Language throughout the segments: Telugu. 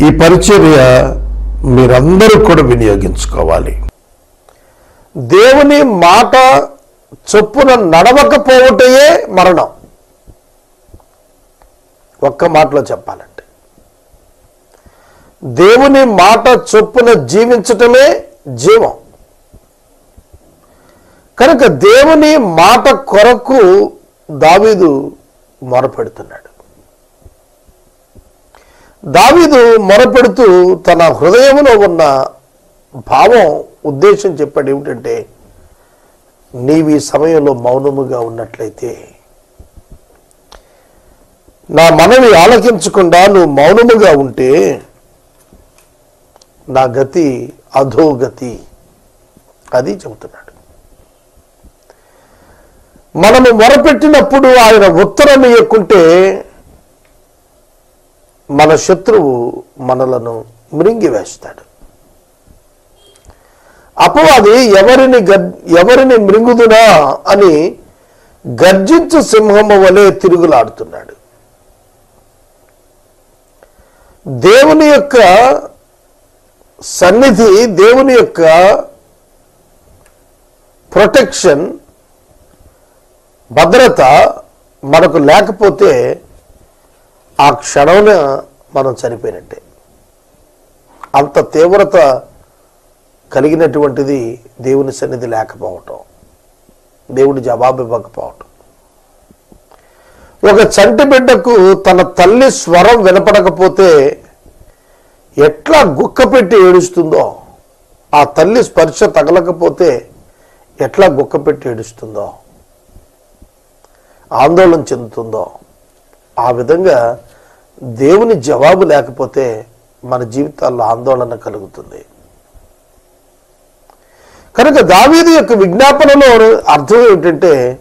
ఈ పరిచర్య మీరందరూ కూడా వినియోగించుకోవాలి. దేవుని మాట చొప్పున నడవకపోవటయే మరణం. ఒక్క మాటలో చెప్పాలంటే. దేవుని మాట చొప్పున జీవించటమే జీవం. కనుక దేవుని మాట కొరకు దావీదు మొరపెడుతున్నాడు. దావీదు మొరపెడుతూ తన హృదయంలో ఉన్న భావం ఉద్దేశం చెప్పాడు ఏమిటంటే నీవు ఈ సమయంలో మౌనముగా ఉన్నట్లయితే నా మనవి ఆలకించకుండా నువ్వు మౌనముగా ఉంటే నా గతి అధోగతి. అది చెబుతున్నాడు. మనము మొరపెట్టినప్పుడు ఆయన ఉత్తరం ఇవ్వకుంటే మన శత్రువు మనలను మృంగివేస్తాడు అపవాది ఎవరిని ఎవరిని మృంగుదునా అని గర్జించు సింహము వలె తిరుగులాడుతున్నాడు. దేవుని యొక్క సన్నిధి దేవుని యొక్క ప్రొటెక్షన్ భద్రత మనకు లేకపోతే ఆ క్షణంలో మనం చనిపోయినట్టే. అంత తీవ్రత కలిగినటువంటిది దేవుని సన్నిధి లేకపోవటం దేవుడి జవాబు ఇవ్వకపోవటం. ఒక చంటి బిడ్డకు తన తల్లి స్వరం వినపడకపోతే ఎట్లా గుక్క పెట్టి ఏడుస్తుందో ఆ తల్లి స్పర్శ తగలకపోతే ఎట్లా గుక్క పెట్టి ఏడుస్తుందో ఆందోళన చెందుతుందో ఆ విధంగా దేవుని జవాబు లేకపోతే మన జీవితాల్లో ఆందోళన కలుగుతుంది. కనుక దావీదు యొక్క విజ్ఞాపనలో అర్థం ఏమిటంటే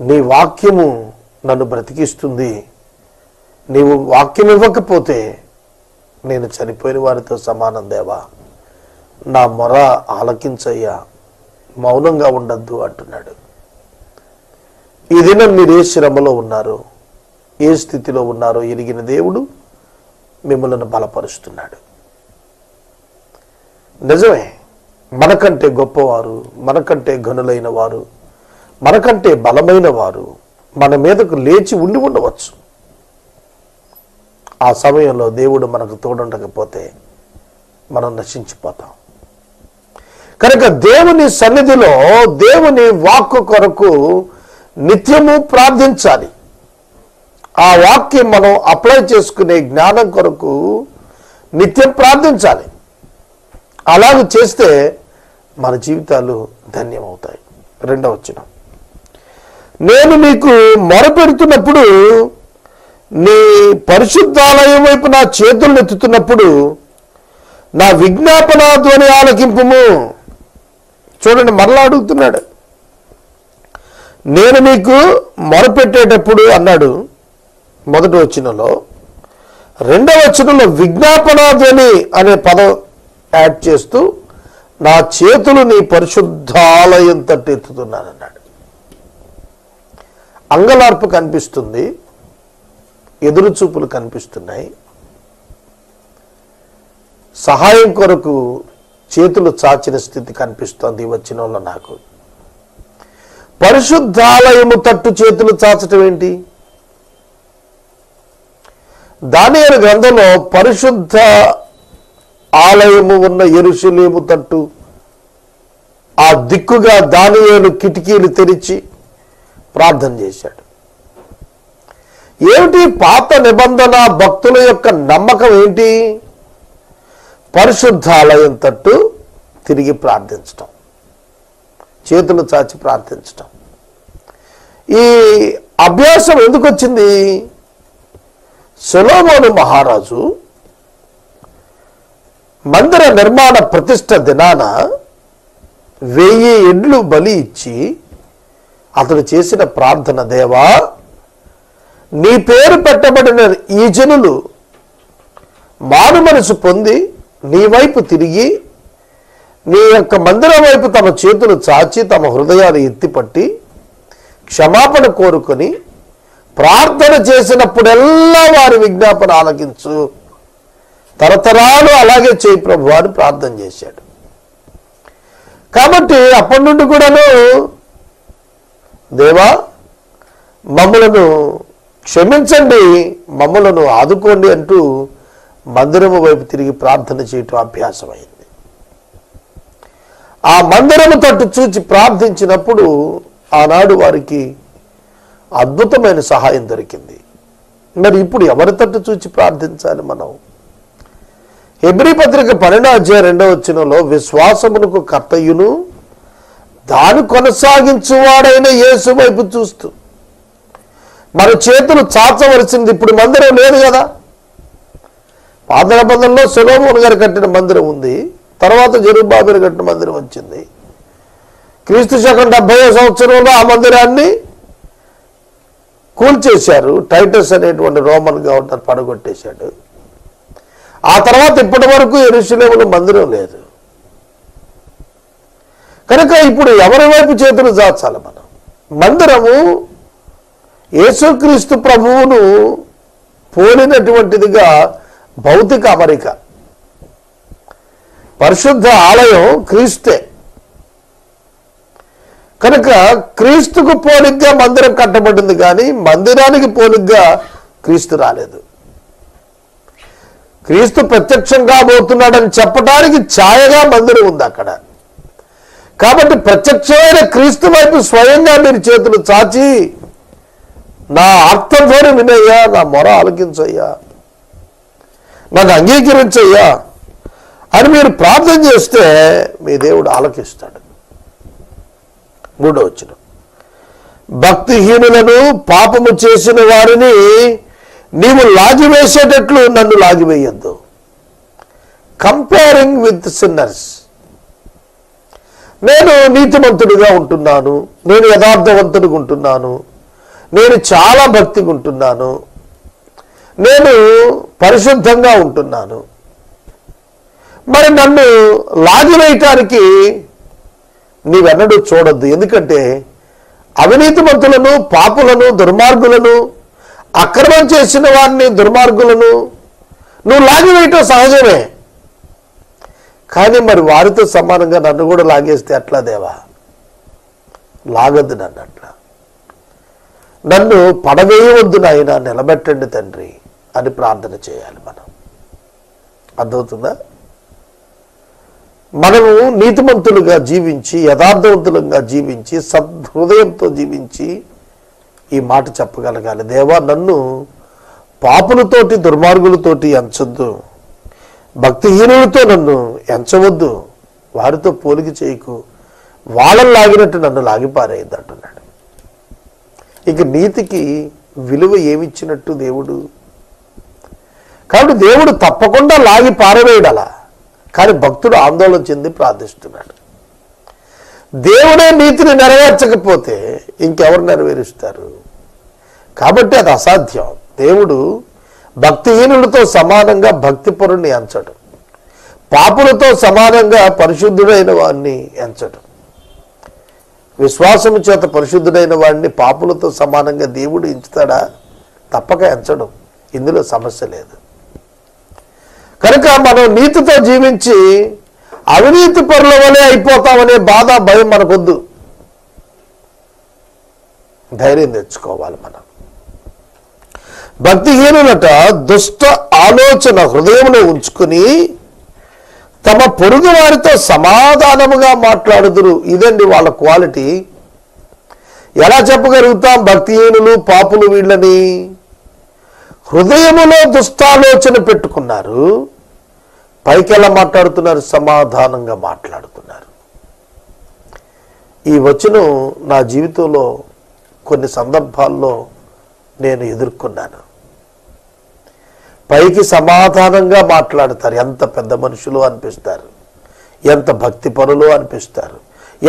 నీ వాక్యము నన్ను బ్రతికిస్తుంది. నీవు వాక్యం ఇవ్వకపోతే నేను చనిపోయిన వారితో సమానం దేవా. నా మొర ఆలకించయ్యా మౌనంగా ఉండద్దు అంటున్నాడు. ఈ దినం మీరు ఏ శ్రమలో ఉన్నారు. ఏ స్థితిలో ఉన్నారో ఎరిగిన దేవుడు మిమ్మల్ని బలపరుస్తున్నాడు. నిజమే మనకంటే గొప్పవారు మనకంటే ఘనులైన వారు మనకంటే బలమైన వారు మన మీదకు లేచి ఉండి ఉండవచ్చు. ఆ సమయంలో దేవుడు మనకు తోడుండకపోతే మనం నశించిపోతాం. కనుక దేవుని సన్నిధిలో దేవుని వాక్కు కొరకు నిత్యము ప్రార్థించాలి. ఆ వాక్యం మనం అప్లై చేసుకునే జ్ఞానం కొరకు నిత్యం ప్రార్థించాలి. అలాగ చేస్తే మన జీవితాలు ధన్యమవుతాయి. రెండవ వచ్చిన నేను నీకు మొరపెడుతున్నప్పుడు నీ పరిశుద్ధాలయం వైపు నా చేతులు ఎత్తుతున్నప్పుడు నా విజ్ఞాపన ధ్వని ఆలకింపుము. చూడండి మరలా అడుగుతున్నాడు. నేను నీకు మొరపెట్టేటప్పుడు అన్నాడు మొదటి వచ్చినలో రెండవ వచ్చినలో విజ్ఞాపనాధ్వని అనే పదం యాడ్ చేస్తూ నా చేతులు నీ పరిశుద్ధాలయం తట్టెత్తుతున్నానన్నాడు అంగలార్పు కనిపిస్తుంది ఎదురుచూపులు కనిపిస్తున్నాయి. సహాయం కొరకు చేతులు చాచిన స్థితి కనిపిస్తోంది వచ్చిన వచనంలో నాకు. పరిశుద్ధాలయము తట్టు చేతులు చాచటం ఏంటి? దానియలు గ్రంథంలో పరిశుద్ధ ఆలయము ఉన్న ఎరుషులేము తట్టు ఆ దిక్కుగా దానియేలు కిటికీలు తెరిచి ప్రార్థన చేశాడు. ఏమిటి పాత నిబంధన భక్తుల యొక్క నమ్మకం ఏంటి? పరిశుద్ధాలయం తట్టు తిరిగి ప్రార్థించటం. చేతులు చాచి ప్రార్థించటం. ఈ అభ్యాసం ఎందుకు వచ్చింది సొలోమోను మహారాజు మందిర నిర్మాణ ప్రతిష్ట దినాన వెయ్యి ఎడ్లు బలి ఇచ్చి అతడు చేసిన ప్రార్థన దేవా నీ పేరు పెట్టబడిన ఈ జనులు మారు మనసు పొంది నీ వైపు తిరిగి నీ యొక్క మందిరం వైపు తమ చేతులు చాచి తమ హృదయాలు ఎత్తిపట్టి క్షమాపణ కోరుకొని ప్రార్థన చేసినప్పుడెల్లా వారి విజ్ఞాపన ఆలకించు. తరతరాలు అలాగే చేయి ప్రభు అని ప్రార్థన చేశాడు. కాబట్టి అప్పటి నుండి కూడాను దేవా మమ్మలను క్షమించండి మమ్మలను ఆదుకోండి అంటూ మందిరము వైపు తిరిగి ప్రార్థన చేయటం అభ్యాసమైంది. ఆ మందిరము తట్టు చూచి ప్రార్థించినప్పుడు ఆనాడు వారికి అద్భుతమైన సహాయం దొరికింది. మరి ఇప్పుడు ఎవరి తట్టు చూచి ప్రార్థించాలి మనం? హెబ్రి పత్రిక పన్నెండో అధ్యాయ రెండవ వచ్చినలో విశ్వాసమునకు కర్తయ్యును దాని కొనసాగించువాడైన యేసు వైపు చూస్తూ మన చేతులు చాచవలసింది ఇప్పుడు మందిరం లేదు కదా? పాత నిబంధనలో సులోమోన్ గారు కట్టిన మందిరం ఉంది తర్వాత జరుబాబులు కట్టిన మందిరం వచ్చింది. క్రీస్తు శకం డెబ్బై సంవత్సరంలో ఆ మందిరాన్ని కూల్చేశారు. టైటస్ అనేటువంటి రోమన్ గవర్నర్ పడగొట్టేశాడు. ఆ తర్వాత ఇప్పటి వరకు ఎరుసలేములో మందిరం లేదు. కనుక ఇప్పుడు ఎవరి వైపు చేతులు దాచాలి మనం? మందిరము యేసుక్రీస్తు ప్రభువును పోలినటువంటిదిగా భౌతిక అమరిక. పరిశుద్ధ ఆలయం క్రీస్తే. కనుక క్రీస్తుకు పోలిగ్గా మందిరం కట్టబడింది కానీ మందిరానికి పోలిగ్గా క్రీస్తు రాలేదు. క్రీస్తు ప్రత్యక్షం కాబోతున్నాడని చెప్పడానికి ఛాయగా మందిరం ఉంది అక్కడ. కాబట్టి ప్రత్యక్షమైన క్రీస్తు వైపు స్వయంగా మీరు చేతులు చాచి నా అర్థధ్వని వినయ్యా నా మొర ఆలకించయ్యా నన్ను అంగీకరించయ్యా అని మీరు ప్రార్థన చేస్తే మీ దేవుడు ఆలకిస్తాడు. మూడో వచ్చిన భక్తిహీనులను పాపము చేసిన వారిని నీవు లాగివేసేటట్లు నన్ను లాగివేయద్దు. కంపేరింగ్ విత్ సిన్నర్స్ నేను నీతిమంతుడిగా ఉంటున్నాను. నేను యథార్థవంతుడిగా ఉంటున్నాను. నేను చాలా భక్తిగా ఉంటున్నాను. నేను పరిశుద్ధంగా ఉంటున్నాను. మరి నన్ను లాగివేయటానికి నీవెన్నడూ చూడొద్దు. ఎందుకంటే అవినీతిమంతులను పాపులను దుర్మార్గులను అక్రమం చేసిన వారిని దుర్మార్గులను నువ్వు లాగివేయటం సహజమే. కానీ మరి వారితో సమానంగా నన్ను కూడా లాగేస్తే అట్లా దేవా? లాగద్దు నన్ను అట్లా. నన్ను పడవేయవద్దు నాయన నిలబెట్టండి తండ్రి అని ప్రార్థన చేయాలి మనం. అర్థమవుతుందా? మనము నీతిమంతులుగా జీవించి యథార్థవంతులుగా జీవించి సద్హృదయంతో జీవించి ఈ మాట చెప్పగలగాలి. దేవా నన్ను పాపులతోటి దుర్మార్గులతోటి ఎంచొద్దు. భక్తిహీనులతో నన్ను ఎంచవద్దు. వారితో పోలిక చేయకు. వాళ్ళని లాగినట్టు నన్ను లాగిపారేయద్దు అంటున్నాడు. ఇక నీతికి విలువ ఏమిచ్చినట్టు దేవుడు? కాబట్టి దేవుడు తప్పకుండా లాగి పారవేయడలా కానీ భక్తుడు ఆందోళన చెంది ప్రార్థిస్తున్నాడు. దేవుడే నీతిని నెరవేర్చకపోతే ఇంకెవరు నెరవేరుస్తారు? కాబట్టి అది అసాధ్యం. దేవుడు భక్తిహీనులతో సమానంగా భక్తిపరుణ్ణి ఎంచడం. పాపులతో సమానంగా పరిశుద్ధుడైన వాడిని ఎంచడం. విశ్వాసము చేత పరిశుద్ధుడైన వాడిని పాపులతో సమానంగా దేవుడు ఎంచుతాడా? తప్పక ఎంచడం. ఇందులో సమస్య లేదు. కనుక మనం నీతితో జీవించి అవినీతి పరుల వలె అయిపోతామనే బాధ భయం మనకొద్దు. ధైర్యం తెచ్చుకోవాలి మనం. భక్తిహీనులట దుష్ట ఆలోచన హృదయంలో ఉంచుకుని తమ పొరుగు వారితో సమాధానముగా మాట్లాడుదురు. ఇదండి వాళ్ళ క్వాలిటీ. ఎలా చెప్పగలుగుతాం? భక్తిహీనులు పాపులు వీళ్ళని? హృదయములో దుష్టాలోచన పెట్టుకున్నారు. పైకి ఎలా మాట్లాడుతున్నారు? సమాధానంగా మాట్లాడుతున్నారు. ఈ వచనం నా జీవితంలో కొన్ని సందర్భాల్లో నేను ఎదుర్కొన్నాను. పైకి సమాధానంగా మాట్లాడతారు. ఎంత పెద్ద మనుషులు అనిపిస్తారు. ఎంత భక్తి పనులు అనిపిస్తారు.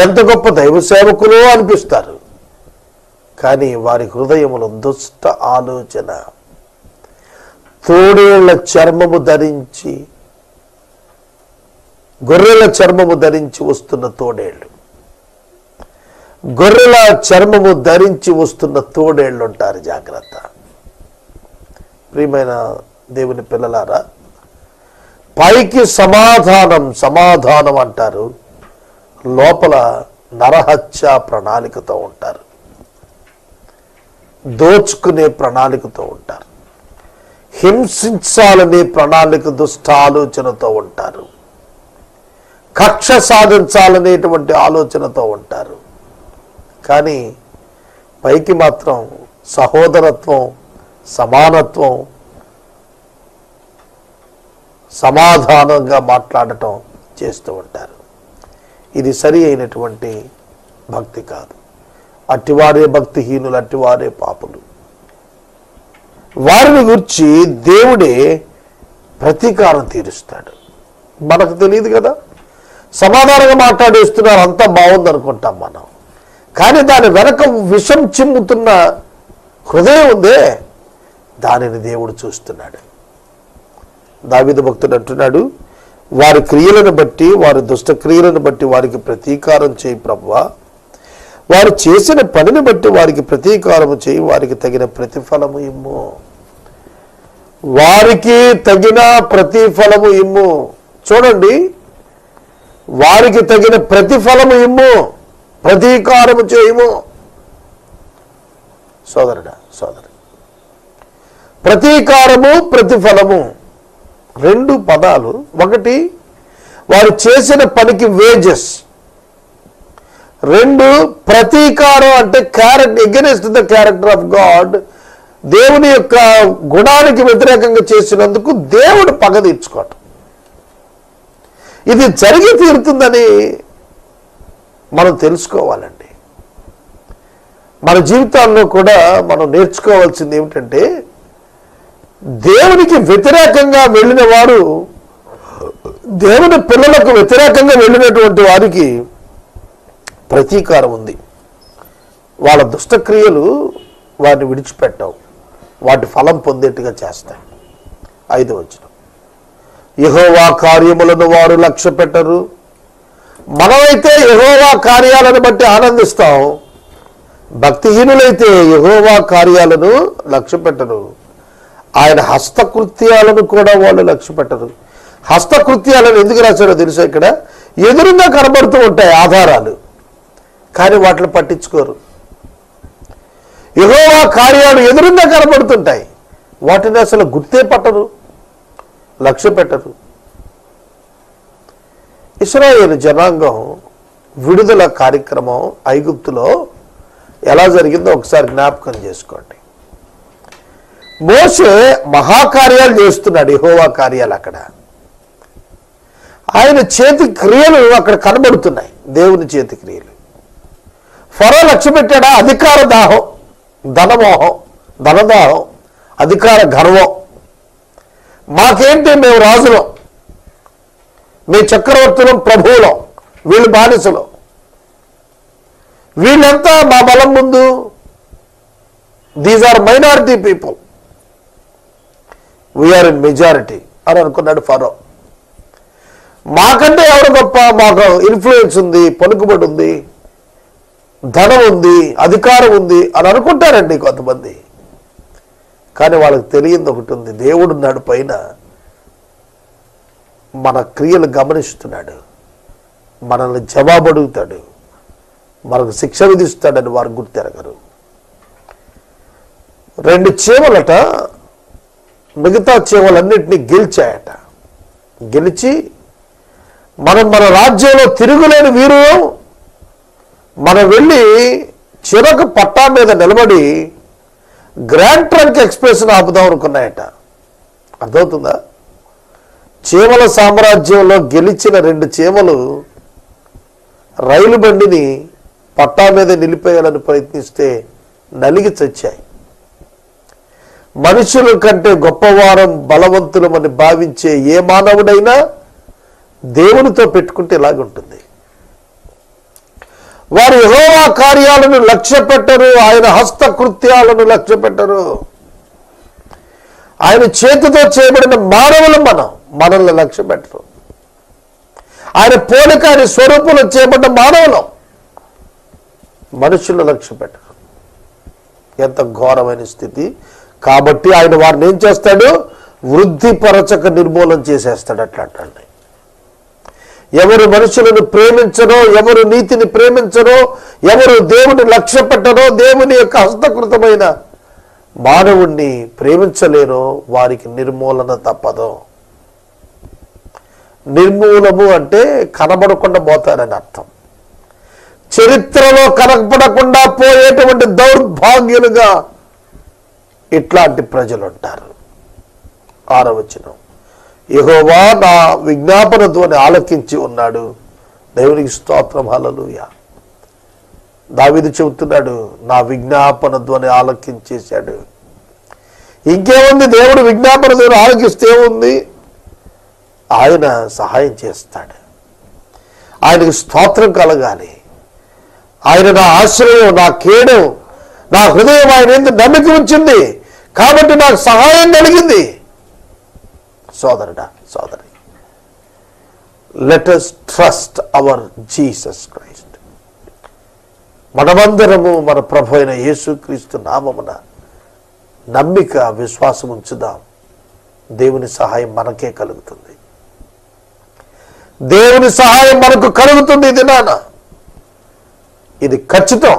ఎంత గొప్ప దైవ సేవకులు అనిపిస్తారు. కానీ వారి హృదయములో దుష్ట ఆలోచన తోడేళ్ళ చర్మము ధరించి గొర్రెల చర్మము ధరించి వస్తున్న తోడేళ్ళు గొర్రెల చర్మము ధరించి వస్తున్న తోడేళ్ళు ఉంటారు జాగ్రత్త. ప్రియమైన దేవుని పిల్లలారా పైకి సమాధానం సమాధానం అంటారు లోపల నరహత్య ప్రణాళికతో ఉంటారు. దోచుకునే ప్రణాళికతో ఉంటారు. హింసించాలనే ప్రణాళిక దుష్ట ఆలోచనతో ఉంటారు. కక్ష సాధించాలనేటువంటి ఆలోచనతో ఉంటారు. కానీ పైకి మాత్రం సహోదరత్వం సమానత్వం సమాధానంగా మాట్లాడటం చేస్తూ ఉంటారు. ఇది సరి అయినటువంటి భక్తి కాదు. అట్టివారే భక్తిహీనులు అట్టివారే పాపులు. వారిని గురించి దేవుడే ప్రతీకారం తీరుస్తాడు. మనకు తెలియదు కదా? సమాధానంగా మాట్లాడేస్తున్నారు అంతా బాగుంది అనుకుంటాం మనం. కానీ దాని వెనక విషం చిమ్ముతున్న హృదయం ఉందే దానిని దేవుడు చూస్తున్నాడు. దావిద భక్తుడు అంటున్నాడు వారి క్రియలను బట్టి వారి దుష్టక్రియలను బట్టి వారికి ప్రతీకారం చేయి ప్రభువా వారు చేసిన పనిని బట్టి వారికి ప్రతీకారము చేయి వారికి తగిన ప్రతిఫలము ఇమ్ము. వారికి తగిన ప్రతిఫలము ఇమ్ము. చూడండి వారికి తగిన ప్రతిఫలము ఇమ్ము ప్రతీకారము చేయము. సోదరుడా సోదరు ప్రతీకారము ప్రతిఫలము. రెండు పదాలు. ఒకటి వారు చేసిన పనికి వేజెస్ రెండు ప్రతీకారం అంటే character against the character of God దేవుని యొక్క గుణానికి వ్యతిరేకంగా చేసినందుకు దేవుడు పగ తీర్చుకోవటం. ఇది జరిగి తీరుతుందని మనం తెలుసుకోవాలండి. మన జీవితాల్లో కూడా మనం నేర్చుకోవాల్సింది ఏమిటంటే దేవునికి వ్యతిరేకంగా వెళ్ళిన వారు దేవుని పిల్లలకు వ్యతిరేకంగా వెళ్ళినటువంటి వారికి ప్రతీకారం ఉంది. వాళ్ళ దుష్టక్రియలు వాటిని విడిచిపెట్టవు. వాటి ఫలం పొందేట్టుగా చేస్తాయి. ఐదు వచ్చిన యహోవా కార్యములను వారు లక్ష్య పెట్టరు. మనమైతే యహోవా కార్యాలను బట్టి ఆనందిస్తాం. భక్తిహీనులైతే యహోవా కార్యాలను లక్ష్య పెట్టరు. ఆయన హస్తకృత్యాలను కూడా వాళ్ళు లక్ష్య పెట్టరు. హస్తకృత్యాలను ఎందుకు రాశారో తెలుసా ఇక్కడ? ఎదురుగా కనబడుతూ ఉంటాయి ఆధారాలు. కానీ వాటిని పట్టించుకోరు. యెహోవా కార్యాలు ఎదురుగా కనబడుతుంటాయి. వాటిని అసలు గుర్తే పట్టరు లక్ష్య పెట్టరు. ఇస్రాయేల్ జనాంగం విడుదల కార్యక్రమం ఐగుప్తులో ఎలా జరిగిందో ఒకసారి జ్ఞాపకం చేసుకోండి. మోసే మహాకార్యాలు చేస్తున్నాడు ఇహోవా కార్యాలు అక్కడ. ఆయన చేతి క్రియలు అక్కడ కనబడుతున్నాయి దేవుని చేతి క్రియలు. ఫరో లక్ష్య పెట్టాడా? అధికార దాహం ధనమోహం ధనదాహం అధికార గర్వం. మాకేంటి మేము రాజులం? మీ చక్రవర్తులం ప్రభువులం వీళ్ళు బానిసలు. వీళ్ళంతా మా బలం ముందు? These are minority people we are in majority అని అనుకున్నాడు ఫరో. మాకంటే ఎవరు గొప్ప? మాకు ఇన్ఫ్లుయెన్స్ ఉంది పలుకుబడి ఉంది. ధనం ఉంది అధికారం ఉంది అని అనుకుంటారండి కొంతమంది. కానీ వాళ్ళకి తెలియదు ఒకటి ఉంది దేవుడు నాడు పైన మన క్రియలు గమనిస్తున్నాడు. మనల్ని జవాబు అడుగుతాడు. మనకు శిక్ష విధిస్తాడని వారు గుర్తెరగరు. రెండు చీమలట మిగతా చీమలన్నింటినీ గెలిచాయట. గెలిచి మనం మన రాజ్యంలో తిరుగులేని వీరు మనం వెళ్ళి చిరక పట్టా మీద నిలబడి గ్రాండ్ ట్రంక్ ఎక్స్ప్రెస్ ఆపుదాం అనుకున్నాయట. అర్థమవుతుందా? చీమల సామ్రాజ్యంలో గెలిచిన రెండు చీమలు రైలు బండిని పట్టా మీద నిలిపేయాలని ప్రయత్నిస్తే నలిగి చచ్చాయి. మనుషుల కంటే గొప్పవారం బలవంతులమని భావించే ఏ మానవుడైనా దేవునితో పెట్టుకుంటే ఇలాగుంటుంది. వారు యహోవా కార్యాలను లక్ష్య పెట్టరు ఆయన హస్తకృత్యాలను లక్ష్య పెట్టరు ఆయన చేతితో చేయబడిన మానవులు మనం మనల్ని లక్ష్య పెట్టరు ఆయన పోలిక ఆయన స్వరూపంలో చేయబడిన మానవులం మనుషులు లక్ష్య పెట్టరు ఎంత ఘోరమైన స్థితి. కాబట్టి ఆయన వారిని ఏం చేస్తాడు? వృద్ధిపరచక నిర్మూలన చేసేస్తాడు అట్లా ఎవరు మనుషులను ప్రేమించరో ఎవరు నీతిని ప్రేమించరో ఎవరు దేవుని లక్ష్య పెట్టరో దేవుని యొక్క హస్తకృతమైన మానవుణ్ణి ప్రేమించలేరో వారికి నిర్మూలన తప్పదు. నిర్మూలము అంటే కనబడకుండా పోతారని అర్థం. చరిత్రలో కనపడకుండా పోయేటువంటి దౌర్భాగ్యులుగా ఇట్లాంటి ప్రజలు ఉంటారు ఆరవచనం. యహోవా నా విజ్ఞాపన ధ్వని ఆలకించి ఉన్నాడు. దేవునికి స్తోత్రం. హలలుయ దావిది చెబుతున్నాడు నా విజ్ఞాపన ధ్వని ఆలకించేశాడు. ఇంకేముంది? దేవుడు విజ్ఞాపన ధ్వని ఆలకిస్తే ఉంది ఆయన సహాయం చేస్తాడు. ఆయనకు స్తోత్రం కలగాలి. ఆయన నా ఆశ్రయం నా కేడం నా హృదయం ఆయన ఎందుకు నమ్మిక ఉంచింది. కాబట్టి నాకు సహాయం కలిగింది. సోదరుడా సోదరి. Let us trust our Jesus Christ మనమందరము మన ప్రభు అయిన యేసుక్రీస్తు నామమున నమ్మిక విశ్వాసం ఉంచుదాం. దేవుని సహాయం మనకే కలుగుతుంది. దేవుని సహాయం మనకు కలుగుతుంది ఇది నాన్న ఇది ఖచ్చితం.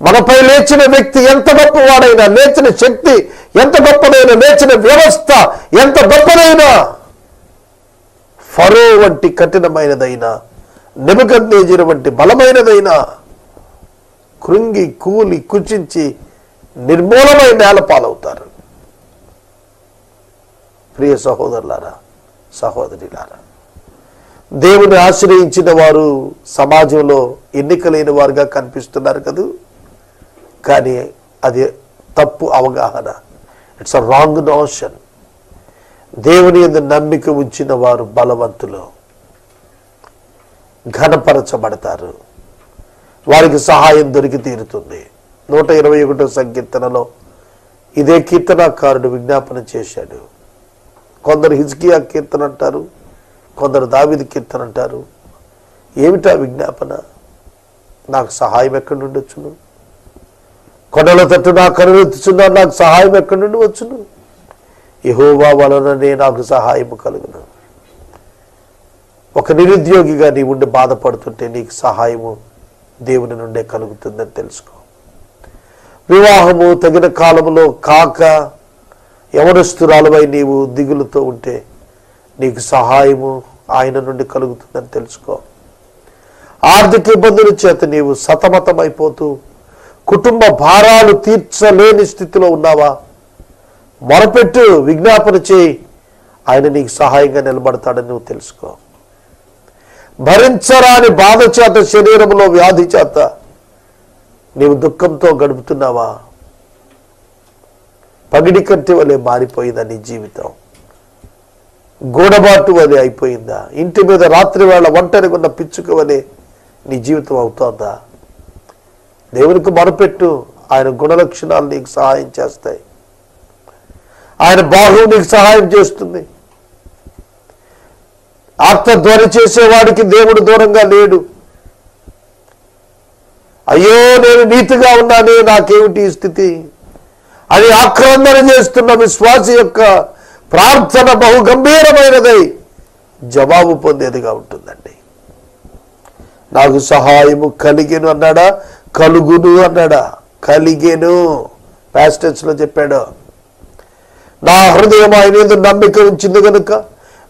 మనపై లేచిన వ్యక్తి ఎంత గొప్పవాడైనా లేచిన శక్తి ఎంత గొప్పదైనా లేచిన వ్యవస్థ ఎంత గొప్పదైనా ఫరో వంటి కఠినమైనదైనా నిబద్నేజర్ వంటి బలమైనదైనా కృంగి కూలి కుచించి నిర్మూలమై నేల పాలవుతారు ప్రియ సహోదరులారా సహోదరులారా దేవుని ఆశ్రయించిన వారు సమాజంలో ఎన్నికలైన వారుగా కనిపిస్తున్నారు కదా? కానీ అది తప్పు అవగాహన. ఇట్స్ అ రాంగ్ నోషన్ దేవుని ఎందు నమ్మిక ఉంచిన వారు బలవంతులు. ఘనపరచబడతారు. వారికి సహాయం దొరికి తీరుతుంది. నూట ఇరవై ఒకటో సంకీర్తనలో ఇదే కీర్తనాకారుడు విజ్ఞాపన చేశాడు. కొందరు హిజ్కియా కీర్తన అంటారు కొందరు దావిది కీర్తన అంటారు. ఏమిటా విజ్ఞాపన? నాకు సహాయం ఎక్కడి నుండి వచ్చును కొండల తట్టు నా కనులెత్తుచున్నారు నాకు సహాయం ఎక్కడి నుండి వచ్చును? యహోవా వలననే నాకు సహాయము కలుగును. ఒక నిరుద్యోగిగా నీ ఉండి బాధపడుతుంటే నీకు సహాయము దేవుని నుండే కలుగుతుందని తెలుసుకో. వివాహము తగిన కాలంలో కాక యవనస్తురాలువై నీవు దిగులుతో ఉంటే నీకు సహాయము ఆయన నుండి కలుగుతుందని తెలుసుకో. ఆర్థిక ఇబ్బందుల చేత నీవు సతమతమైపోతూ కుటుంబ భారాలు తీర్చలేని స్థితిలో ఉన్నావా? మొరపెట్టు విజ్ఞాపన చేయి. ఆయన నీకు సహాయంగా నిలబడతాడని నువ్వు తెలుసుకో. భరించరాని బాధ చేత శరీరంలో వ్యాధి చేత నీవు దుఃఖంతో గడుపుతున్నావా? పగిడి కట్టి వలె మారిపోయిందా నీ జీవితం? గూడబాటు వలె అయిపోయిందా? ఇంటి మీద రాత్రి వేళ ఒంటరిగా ఉన్న పిచ్చుక వలె నీ జీవితం అవుతోందా? దేవునికి మొరపెట్టు. ఆయన గుణలక్షణాలు నీకు సహాయం చేస్తాయి. ఆయన బాహువు నీకు సహాయం చేస్తుంది. ఆత్మధ్వని చేసేవాడికి దేవుడు దూరంగా లేడు. అయ్యో నేను నీతిగా ఉన్నానే నాకేమిటి స్థితి? అని ఆక్రందన చేస్తున్న విశ్వాస యొక్క ప్రార్థన బహు గంభీరమైనదై జవాబు పొందేదిగా ఉంటుందండి. నాకు సహాయము కలిగిన అన్నాడా కలుగును అన్నాడా? కలిగేను ప్యాస్టెన్స్లో చెప్పాడు. నా హృదయం ఆయన మీద నమ్మిక ఉంచింది కనుక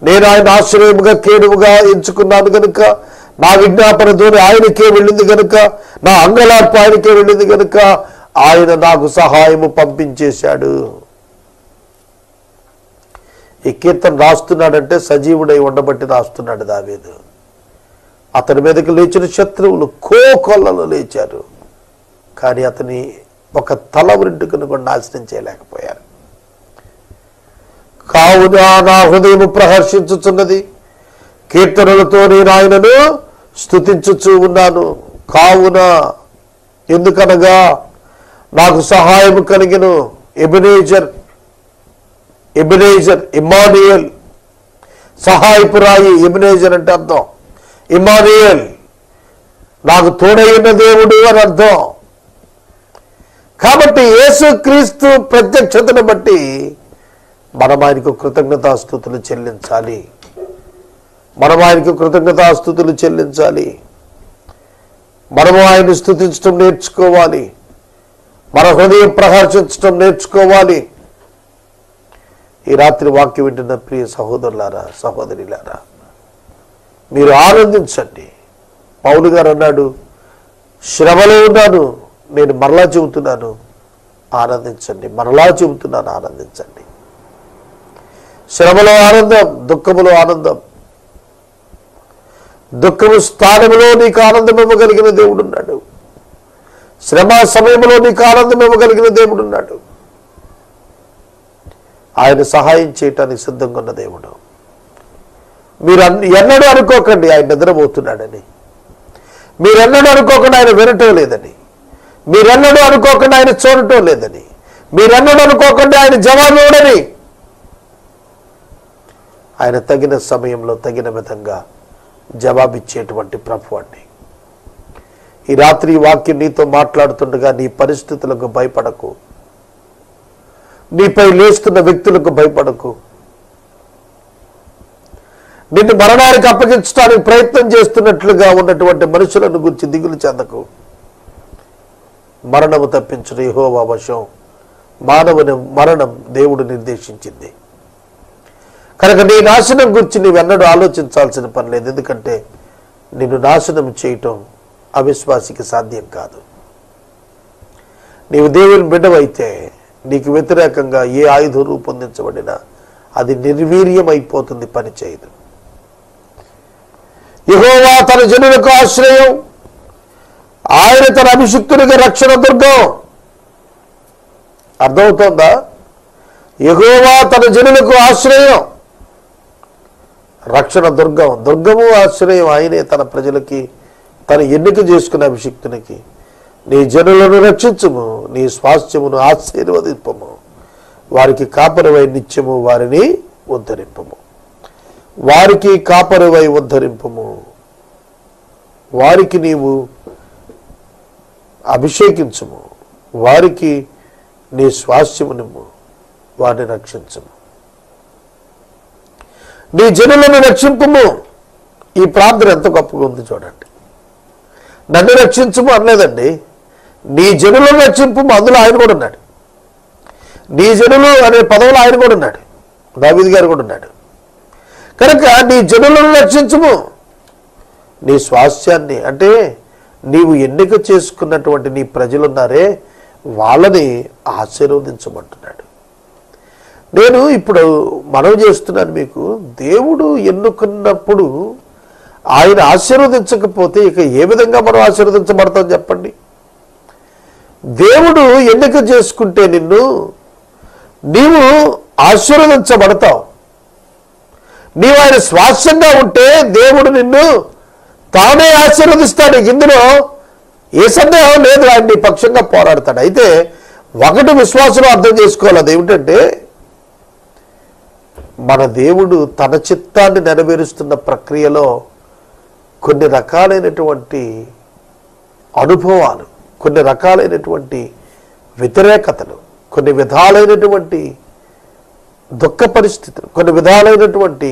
నేను ఆయన ఆశ్రయముగా కేడువుగా ఎంచుకున్నాను కనుక నా విజ్ఞాపన ధోని ఆయనకే వెళ్ళింది కనుక నా అంగలార్పు ఆయనకే వెళ్ళింది కనుక ఆయన నాకు సహాయము పంపించేశాడు. ఈ కీర్తన రాస్తున్నాడంటే సజీవుడై ఉండబట్టి రాస్తున్నాడు దావేదు. అతని మీదకి లేచిన శత్రువులు కోకొల్లలు లేచారు. కానీ అతని ఒక తల వృంటుకును కూడా నాశనం చేయలేకపోయారు. కావున నా హృదయం ప్రహర్షించుచున్నది. కీర్తనలతో నేను ఆయనను స్థుతించుచూ ఉన్నాను. కావున ఎందుకనగా నాకు సహాయం కలిగిన ఎబినేజర్ ఎబినేజర్ ఇమానియల్ సహాయపురాయి ఎబినేజర్ అంటే అర్థం. ఇమానియల్ నాకు తోడైన దేవుడు అని అర్థం. కాబట్టి యేసుక్రీస్తు ప్రత్యక్షతను బట్టి మనం ఆయనకు కృతజ్ఞతాస్థుతులు చెల్లించాలి. మనం ఆయనకు కృతజ్ఞతాస్థుతులు చెల్లించాలి. మనము ఆయన స్థుతించడం నేర్చుకోవాలి. మన హృదయం ప్రహర్షించడం నేర్చుకోవాలి. ఈ రాత్రి వాక్యం వింటున్న ప్రియ సహోదరులారా సహోదరిలారా మీరు ఆనందించండి. పౌలు గారు అన్నాడు శ్రమలో ఉన్నాను నేను మరలా చెబుతున్నాను ఆనందించండి. మరలా చెబుతున్నాను ఆనందించండి. శ్రమలో ఆనందం దుఃఖములో ఆనందం. దుఃఖము స్థానంలో నీకు ఆనందం ఇవ్వగలిగిన దేవుడు ఉన్నాడు. శ్రమ సమయంలో నీకు ఆనందం ఇవ్వగలిగిన దేవుడు ఉన్నాడు. ఆయన సహాయం చేయటానికి సిద్ధంగా ఉన్న దేవుడు. మీరు ఎన్నడూ అనుకోకండి ఆయన నిద్రపోతున్నాడని. మీరెన్నడూ అనుకోకుండా ఆయన వినటం లేదని. మీరెన్నడూ అనుకోకుండా ఆయన చూడటం లేదని. మీరెన్నడూ అనుకోకుండా ఆయన జవాబు ఇవ్వడని. ఆయన తగిన సమయంలో తగిన విధంగా జవాబిచ్చేటువంటి ప్రభు అండి. ఈ రాత్రి వాక్యం నీతో మాట్లాడుతుండగా నీ పరిస్థితులకు భయపడకు. నీపై లేస్తున్న వ్యక్తులకు భయపడకు. నిన్ను మరణానికి అప్పగించడానికి ప్రయత్నం చేస్తున్నట్లుగా ఉన్నటువంటి మనుషులను గురించి దిగులు చెందకు. మరణము తప్పించిన యహోవా వశం. మానవుని మరణం దేవుడు నిర్దేశించింది. కనుక నీ నాశనం గురించి నీవెన్నడూ ఆలోచించాల్సిన పని లేదు. ఎందుకంటే నిన్ను నాశనం చేయటం అవిశ్వాసికి సాధ్యం కాదు. నీవు దేవుని బిడ్డవైతే నీకు వ్యతిరేకంగా ఏ ఆయుధం రూపొందించబడినా అది నిర్వీర్యం అయిపోతుంది పని చేయదు యహోవా తన జనులకు ఆశ్రయం. ఆయన తన అభిషిక్తునికి రక్షణ దుర్గం. అర్థమవుతోందా? యహోవా తన జనులకు ఆశ్రయం. రక్షణ దుర్గం. దుర్గము ఆశ్రయం ఆయనే తన ప్రజలకి తన ఎన్నిక చేసుకున్న అభిషిక్తునికి. నీ జనులను రక్షించుము నీ స్వాస్థ్యమును ఆశీర్వదింపము. వారికి కాపరివై నిత్యము వారిని ఉద్ధరింపము. వారికి కాపరివై ఉద్ధరింపము. వారికి నీవు అభిషేకించుము. వారికి నీ స్వాస్థ్యమునిమ్ము. వారిని రక్షించము. నీ జనులను రక్షింపము. ఈ ప్రార్థన ఎంత గొప్పగా ఉంది చూడండి. నన్ను రక్షించుము అనలేదండి. నీ జనులను రక్షింపు అందులో ఆయన కూడా ఉన్నాడు. నీ జనులు అనే పదవులు ఆయన కూడా ఉన్నాడు. దావీద్ గారు కూడా ఉన్నాడు. కనుక నీ జనులను రక్షించము. నీ స్వాస్థ్యాన్ని అంటే నీవు ఎన్నిక చేసుకున్నటువంటి నీ ప్రజలున్నారే వాళ్ళని ఆశీర్వదించమంటున్నాడు. నేను ఇప్పుడు మనవి చేస్తున్నాను మీకు దేవుడు ఎన్నుకున్నప్పుడు ఆయన ఆశీర్వదించకపోతే ఇక ఏ విధంగా మనం ఆశీర్వదించబడతాం చెప్పండి? దేవుడు ఎన్నిక చేసుకుంటే నిన్ను నీవు ఆశీర్వదించబడతావు. నీవు ఆయన స్వాస్థ్యంగా ఉంటే దేవుడు నిన్ను తానే ఆశీర్వదిస్తాడు. ఇందులో ఏ సందేహం లేదు. ఆయన నీ పక్షంగా పోరాడతాడు. అయితే ఒకటి విశ్వాసం అర్థం చేసుకోవాలి. అదేమిటంటే మన దేవుడు తన చిత్తాన్ని నెరవేరుస్తున్న ప్రక్రియలో కొన్ని రకాలైనటువంటి అనుభవాలు కొన్ని రకాలైనటువంటి వ్యతిరేకతలు కొన్ని విధాలైనటువంటి దుఃఖ పరిస్థితులు కొన్ని విధాలైనటువంటి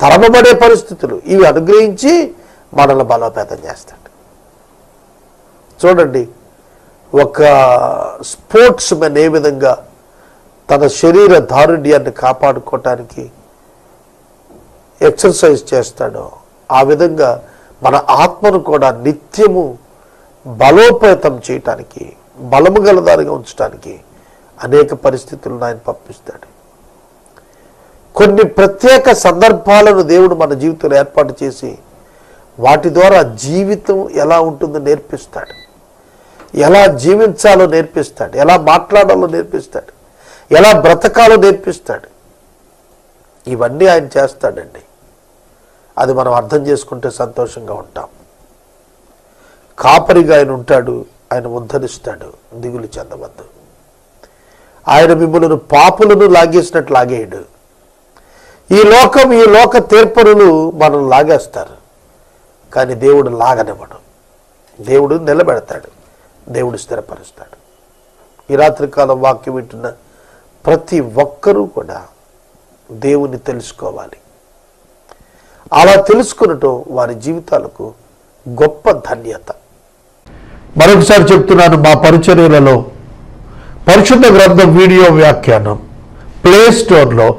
తరమబడే పరిస్థితులు ఇవి అనుగ్రహించి మనల్ని బలోపేతం చేస్తాడు. చూడండి ఒక స్పోర్ట్స్ మెన్ ఏ విధంగా తన శరీర దారుణ్యాన్ని కాపాడుకోవటానికి ఎక్సర్సైజ్ చేస్తాడో ఆ విధంగా మన ఆత్మను కూడా నిత్యము బలోపేతం చేయటానికి బలము గలదానిగా ఉంచడానికి అనేక పరిస్థితులను ఆయన పంపిస్తాడు. కొన్ని ప్రత్యేక సందర్భాలను దేవుడు మన జీవితంలో ఏర్పాటు చేసి వాటి ద్వారా జీవితం ఎలా ఉంటుందో నేర్పిస్తాడు. ఎలా జీవించాలో నేర్పిస్తాడు. ఎలా మాట్లాడాలో నేర్పిస్తాడు. ఎలా బ్రతకాలో నేర్పిస్తాడు. ఇవన్నీ ఆయన చేస్తాడండి. అది మనం అర్థం చేసుకుంటే సంతోషంగా ఉంటాం. కాపరిగా ఆయన ఉంటాడు. ఆయన ఉద్ధరిస్తాడు. దిగులు చెందవద్దు. ఆయన మిమ్మల్ని పాపులను లాగేసినట్లు లాగేయడు. ఈ లోకం ఈ లోక తీర్పరులు మనం లాగేస్తారు. కానీ దేవుడు లాగనివ్వడు. దేవుడు నిలబెడతాడు. దేవుడు స్థిరపరుస్తాడు. ఈ రాత్రికాలం వాక్యం వింటున్న ప్రతి ఒక్కరూ కూడా దేవుని తెలుసుకోవాలి. అలా తెలుసుకునటం వారి జీవితాలకు గొప్ప ధన్యత. మరొకసారి చెప్తున్నాను మా పరిచర్యలలో పరిశుద్ధ గ్రంథం వీడియో వ్యాఖ్యానం ప్లే స్టోర్లో